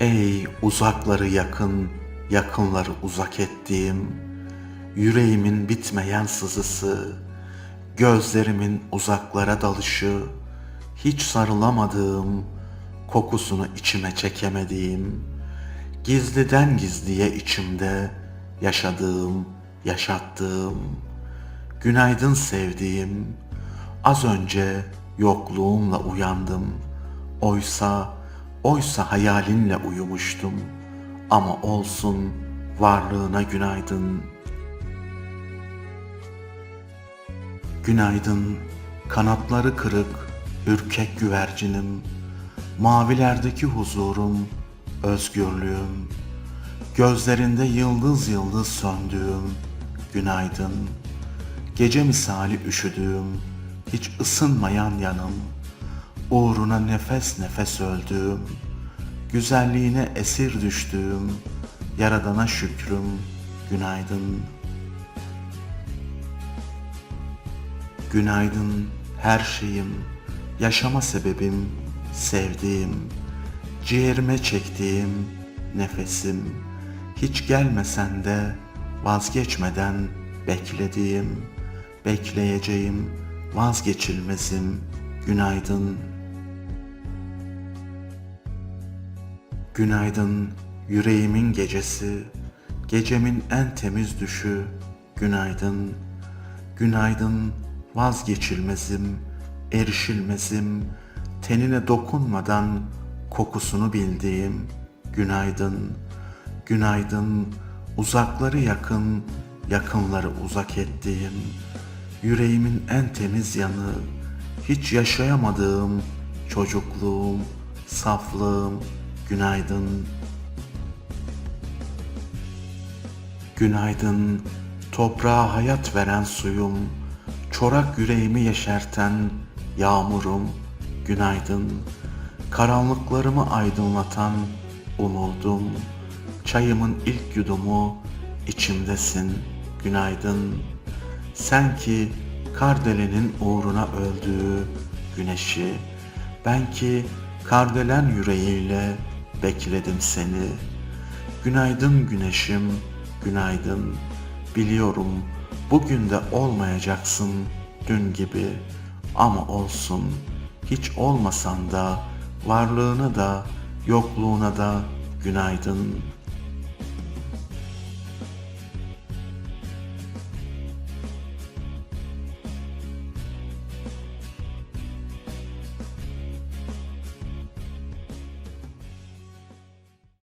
Ey uzakları yakın, yakınları uzak ettiğim, yüreğimin bitmeyen sızısı, gözlerimin uzaklara dalışı, hiç sarılamadığım, kokusunu içime çekemediğim, gizliden gizliye içimde yaşadığım, yaşattığım, günaydın sevdiğim, az önce yokluğunla uyandım. Oysa, oysa hayalinle uyumuştum. Ama olsun varlığına günaydın. Günaydın, kanatları kırık, ürkek güvercinim. Mavilerdeki huzurum, özgürlüğüm. Gözlerinde yıldız yıldız söndüğüm, günaydın. Gece misali üşüdüğüm, hiç ısınmayan yanım. Uğruna nefes nefes öldüğüm, güzelliğine esir düştüğüm, yaradana şükrüm, günaydın. Günaydın her şeyim, yaşama sebebim, sevdiğim, ciğerime çektiğim nefesim, hiç gelmesen de vazgeçmeden beklediğim, bekleyeceğim, vazgeçilmezim, günaydın. Günaydın yüreğimin gecesi, gecemin en temiz düşü, günaydın. Günaydın vazgeçilmezim, erişilmezim, tenine dokunmadan kokusunu bildiğim, günaydın. Günaydın uzakları yakın, yakınları uzak ettiğim, yüreğimin en temiz yanı, hiç yaşayamadığım çocukluğum, saflığım, günaydın. Günaydın, toprağa hayat veren suyum, çorak yüreğimi yeşerten yağmurum, günaydın. Karanlıklarımı aydınlatan umudum, çayımın ilk yudumu, içimdesin, günaydın. Sen ki Kardelen'in uğruna öldüğü güneşi, ben ki Kardelen yüreğiyle bekledim seni. Günaydın güneşim, günaydın. Biliyorum bugün de olmayacaksın dün gibi ama olsun. Hiç olmasan da varlığına da yokluğuna da günaydın.